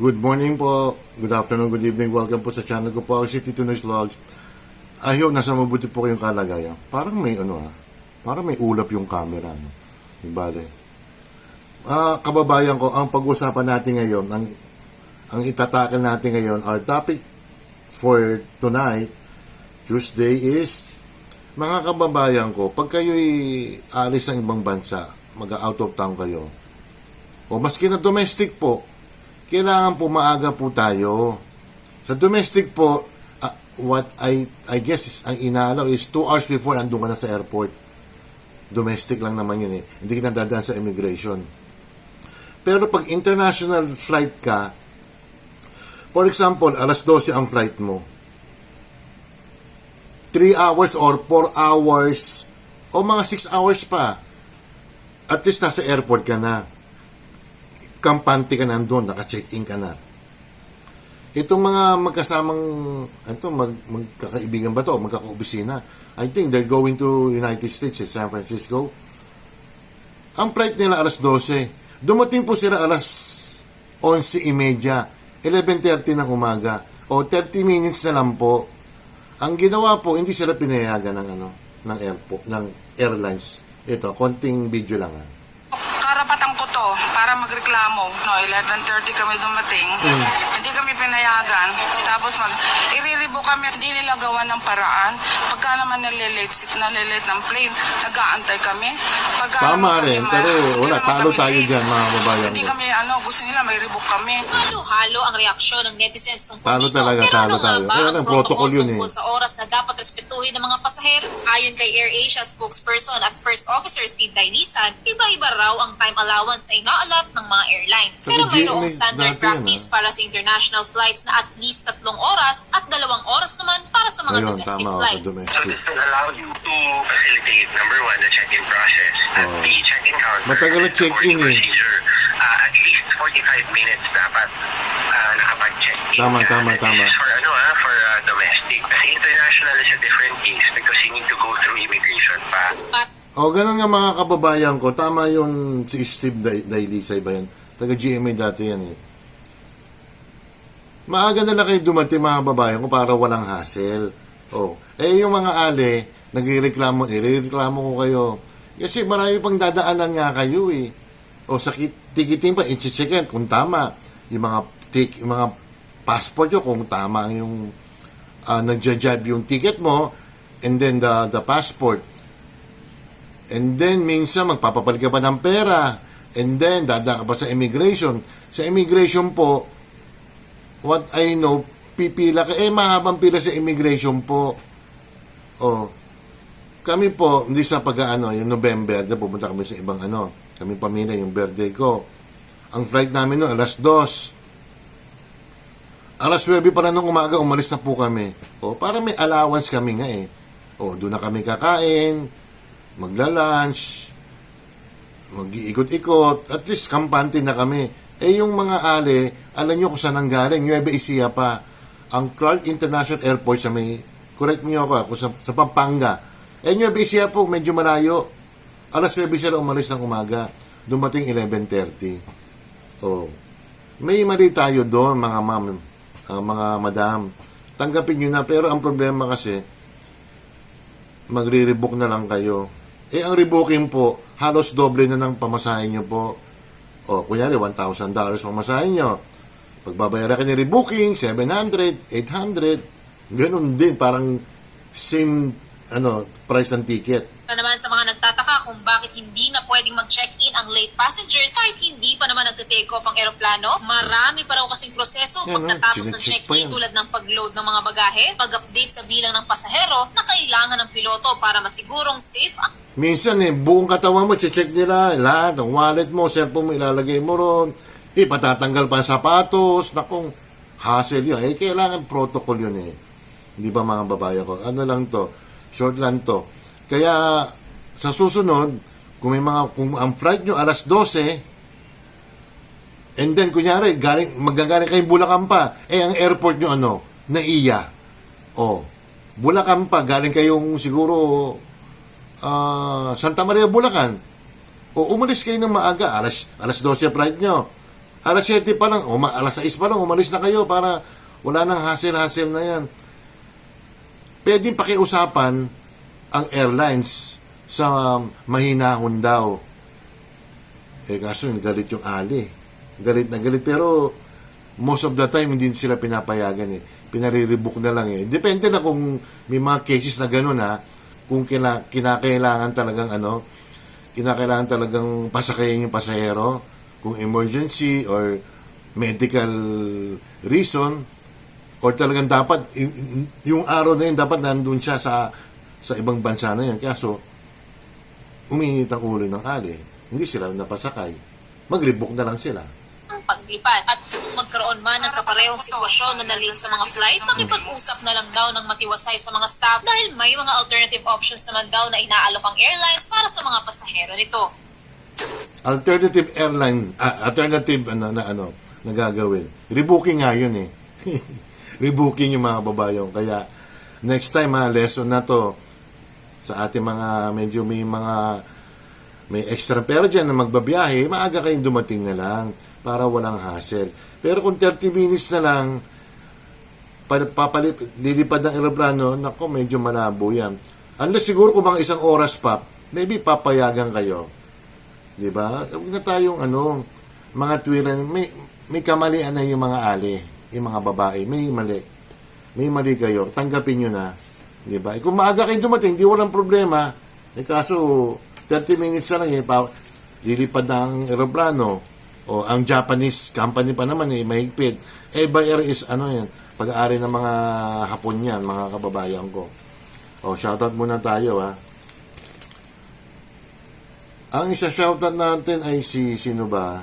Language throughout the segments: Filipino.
Good morning po, good afternoon, good evening, welcome po sa channel ko po, si Tito Noise Vlogs. I hope nasa mabuti po kayong kalagayan. Parang may ano ha, parang may ulap yung camera. No? Ibale. Ah, kababayan ko, ang pag-usapan natin ngayon, ang, ang itatakal natin ngayon, our topic for tonight, Tuesday is, mga kababayan ko, pag kayo'y alis ng ibang bansa, mag-out of town kayo, o maski na domestic po, kailangan po maaga po tayo. Sa domestic po, ah, what I I guess is, ang inaalaw is 2 hours before andun ka na sa airport. Domestic lang naman yun eh. Hindi ka na dadaan sa immigration. Pero pag international flight ka, for example, alas 12 ang flight mo. 3 hours or 4 hours o mga 6 hours pa. At least nasa airport ka na kampante ka nandun, naka-check-in ka na. Itong mga magkasamang, ito, mag, magkakaibigan ba to, magkakaopisina, I think they're going to United States, eh, San Francisco. Ang flight nila alas 12. Dumating po sila alas 11.30, 11.30 ng umaga, o 30 minutes na lang po. Ang ginawa po, hindi sila pinayagan ng ano, ng airport, ng airlines. Ito, konting video lang ah. Magreklamo. No, 11.30 kami dumating. Hindi kami pinayagan. Tapos mag, iriribo kami. Hindi nila gawa ng paraan. Pagka naman nalilate, nalilate ng plane, nag-aantay kami. Pagka Tama kami rin, pero wala, talo tayo late. dyan, mga kababayan Hindi kami, ano, gusto nila may ribok kami. Halo-halo ang reaksyon ng netizens tungkol Talo dito. talaga, Pero talo ano tayo. Kaya ang protocol yun eh. sa oras na dapat respetuhin ng mga pasahero? Ayon kay AirAsia spokesperson at First Officer Steve Dailisan, iba-iba raw ang time allowance na inaalat ng mga airlines. Pero mayroong standard yan, practice para sa international flights na at least tatlong oras at dalawang oras naman para sa mga Ayun, domestic tama flights. So this will allow you to facilitate, number one, the check-in process. At Oh. the check-in counter, Matagal the check-in eh. procedure, uh, at least 45 minutes dapat uh, nakapag-check-in. Tama, ka. tama, tama. This is for, ano, ah, for uh, domestic. Kasi international is a different case because you need to go through immigration pa. O, ganun nga mga kababayan ko. Tama yun si Steve Day- Dailisa ba yan? Taga GMA dati yan eh. Maaga na lang kayo dumating mga kababayan ko para walang hassle. O, eh yung mga ale, nagreklamo, irereklamo ko kayo. Kasi marami pang dadaanan nga kayo eh. O sakit, tikitin pa, i-checkin kung tama. Yung mga, tik, yung mga passport nyo, kung tama yung uh, nagja-jibe yung ticket mo, and then the, the passport. And then, minsan, magpapapalit ka pa ng pera. And then, dadaan ka pa sa immigration. Sa immigration po, what I know, pipila ka. Eh, mahabang pila sa immigration po. Oh. Kami po, hindi sa pag-ano, yung November, na pupunta kami sa ibang ano. Kami pamilya, yung birthday ko. Ang flight namin no, alas dos. Alas 9 pa lang ng umaga, umalis na po kami. O, para may allowance kami nga eh. O, doon na kami kakain, magla-lunch, mag-iikot-ikot, at least kampante na kami. Eh yung mga ale, alam nyo kung saan ang galing, Nueva Ecija pa. Ang Clark International Airport sa may, correct me ako, ako sa, sa Pampanga. Eh Nueva Ecija po, medyo malayo. Alas 9 sila umalis ng umaga. Dumating 11.30. Oh. May mali tayo doon, mga ma'am, ah, mga madam. Tanggapin nyo na, pero ang problema kasi, magre-rebook na lang kayo. Eh, ang rebooking po, halos doble na ng pamasahin nyo po. O, kunyari, $1,000 pamasahin nyo. Pagbabayaran ka ni rebooking, 700, 800, ganun din, parang same ano price ng ticket. na naman sa mga nagtataka kung bakit hindi na pwedeng mag-check-in ang late passengers kahit hindi pa naman nagte-take off ang eroplano. Marami pa raw kasing proseso Yan, pagkatapos ng check-in tulad ng pag-load ng mga bagahe, pag-update sa bilang ng pasahero na kailangan ng piloto para masigurong safe ang Minsan eh, buong katawan mo, check nila, lahat, ang wallet mo, cellphone mo, ilalagay mo ron, eh, patatanggal pa ang sapatos, nakong hassle yun. Eh, kailangan protocol yun eh. Hindi ba mga babae ko? Ano lang to, short lang to. Kaya, sa susunod, kung may mga, kung ang flight nyo alas 12, and then, kunyari, galing, magagaling kayong Bulacan pa, eh, ang airport nyo ano, naiya. O, Bulacan pa, galing kayong siguro, ah, Santa Maria, Bulacan. O umalis kayo ng maaga, alas, alas 12 flight nyo. Alas 7 pa lang, uma, alas 6 pa lang, umalis na kayo para wala nang hassle-hassle na yan. Pwedeng pakiusapan ang airlines sa mahinahon daw. Eh kaso galit yung ali. Galit na galit. Pero most of the time hindi sila pinapayagan eh. Pinariribook na lang eh. Depende na kung may mga cases na gano'n ha. Kung kina, kinakailangan talagang ano, kinakailangan talagang pasakayin yung pasahero. Kung emergency or medical reason, or talagang dapat yung araw na yun dapat nandun siya sa sa ibang bansa na yun. Kaso uminit ang ulo ng ali hindi sila napasakay. Mag-rebook na lang sila. Ang paglipad. At magkaroon man ng kaparehong sitwasyon na nalin sa mga flight, makipag-usap na lang daw ng matiwasay sa mga staff dahil may mga alternative options naman daw na inaalok ang airlines para sa mga pasahero nito. Alternative airline ah, alternative ano na ano na rebooking nga yun eh rebooking yung mga babayon kaya next time ha lesson na to sa ating mga medyo may mga may extra pera dyan na magbabiyahe, maaga kayong dumating na lang para walang hassle. Pero kung 30 minutes na lang, pa- papalip, lilipad ng aeroplano, nako, medyo malabo yan. Unless siguro kung mga isang oras pa, maybe papayagan kayo. Di ba? Huwag na tayong ano, mga tuwiran, may, may kamalian na yung mga ali, yung mga babae, may mali. May mali kayo, tanggapin nyo na. Di ba? Eh, kung maaga kayo dumating, di walang problema. Eh kaso, 30 minutes na lang eh, pa, lilipad na ang aeroplano. O ang Japanese company pa naman eh, mahigpit. Eh, by air is ano yan, pag-aari ng mga Hapon yan, mga kababayan ko. O, shoutout muna tayo ha. Ang isa shoutout natin ay si, sino ba?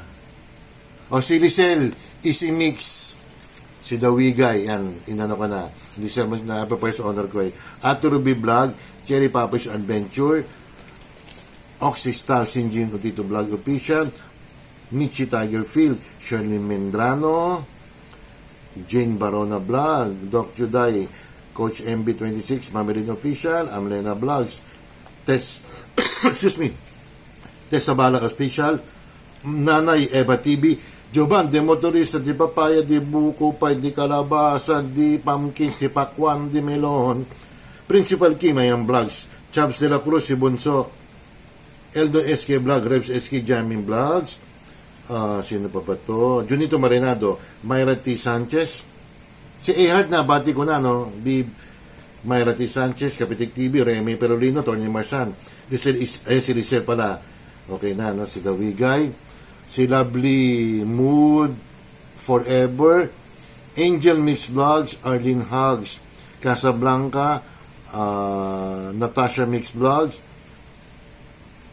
O, si Lisel, Easy Mix. Si Dawigay, yan, inano ka na. Hindi siya na first honor ko eh. At Ruby Vlog, Cherry Papa's Adventure, Oxy Star, Sinjin Utito Vlog Official, Michi Tiger Field, Shirley Mendrano, Jane Barona Vlog, Doc Juday, Coach MB26, Mamerin Official, Amlena Vlogs, Tess, excuse me, Tessa Bala Official, Nanay Eva TV, Jovan, di motorista, di papaya, di buko pa, di kalabasa, di pumpkin, si pakwan, di melon, Principal Kim, ayan vlogs, Chabs de la Cruz, si Bunso, Eldo SK Vlog, Revs SK Jamming Vlogs, ah sino pa ba to? Junito Marinado, Myra T. Sanchez, si Ehart na, bati ko na, no? Di Myra T. Sanchez, Kapitik TV, Remy Perolino, Tony Marsan, is, eh, si Lisel pala, okay na, no? Si Gawigay, si Lovely Mood, Forever, Angel Mix Vlogs, Arlene Hugs, Casablanca, ah, Natasha Mix Vlogs,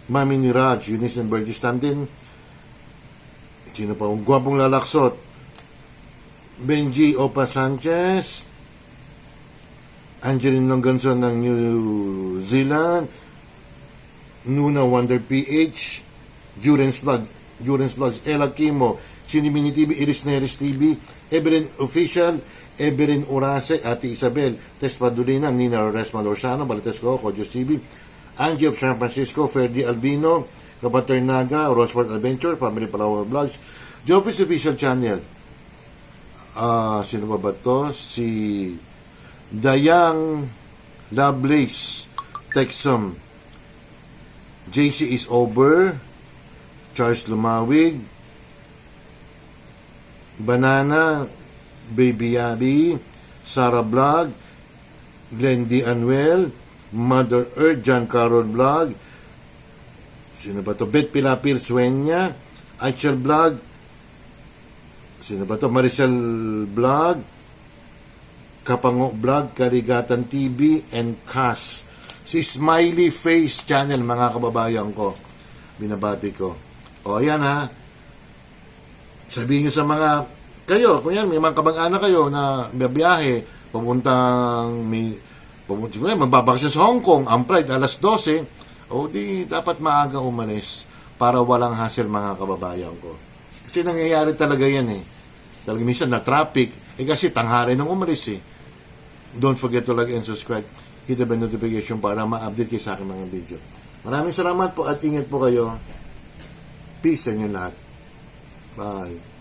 Mami ni Raj, Eunice and Burgess Tandin, sino pa, gwapong lalaksot, Benji Opa Sanchez, Angeline Longanson ng New Zealand, Nuna Wonder PH, Jurens Vlog, Jurens Vlogs, Ella Kimo, Sinimini TV, Iris Neres TV, Evelyn Official, Evelyn Urase, Ate Isabel, Tess Padulina, Nina Resma Lorsano, Balitesco, Kojos TV, Angie of San Francisco, Ferdi Albino, Kapater Naga, Roswell Adventure, Family Flower Vlogs, Jopis Official Channel, ah sino ba ba to? Si Dayang Lovelace, Texum, JC is over, Charles Lumawig, Banana, Baby Abby, Sarah Vlog, Glenn D. Anuel, Mother Earth, John Carol Vlog, sino ba to? Bet Pilapil Sueña, Aichel Vlog, sino ba to? Maricel Vlog, Kapango Vlog, Karigatan TV, and Cass. Si Smiley Face Channel, mga kababayan ko. Binabati ko. O, ayan ha. Sabihin nyo sa mga, kayo, kung yan, may mga kabang-anak kayo na biyahe, papuntang, may, papunta, siguro, magbabakasyon sa Hong Kong, ang flight, alas 12, o di, dapat maaga umalis para walang hassle mga kababayan ko. Kasi nangyayari talaga yan eh. Talaga minsan na traffic, eh kasi tanghari nang umalis eh. Don't forget to like and subscribe. Hit the bell notification para ma-update kayo sa aking mga video. Maraming salamat po at ingat po kayo. Peace sa inyo lahat. Bye.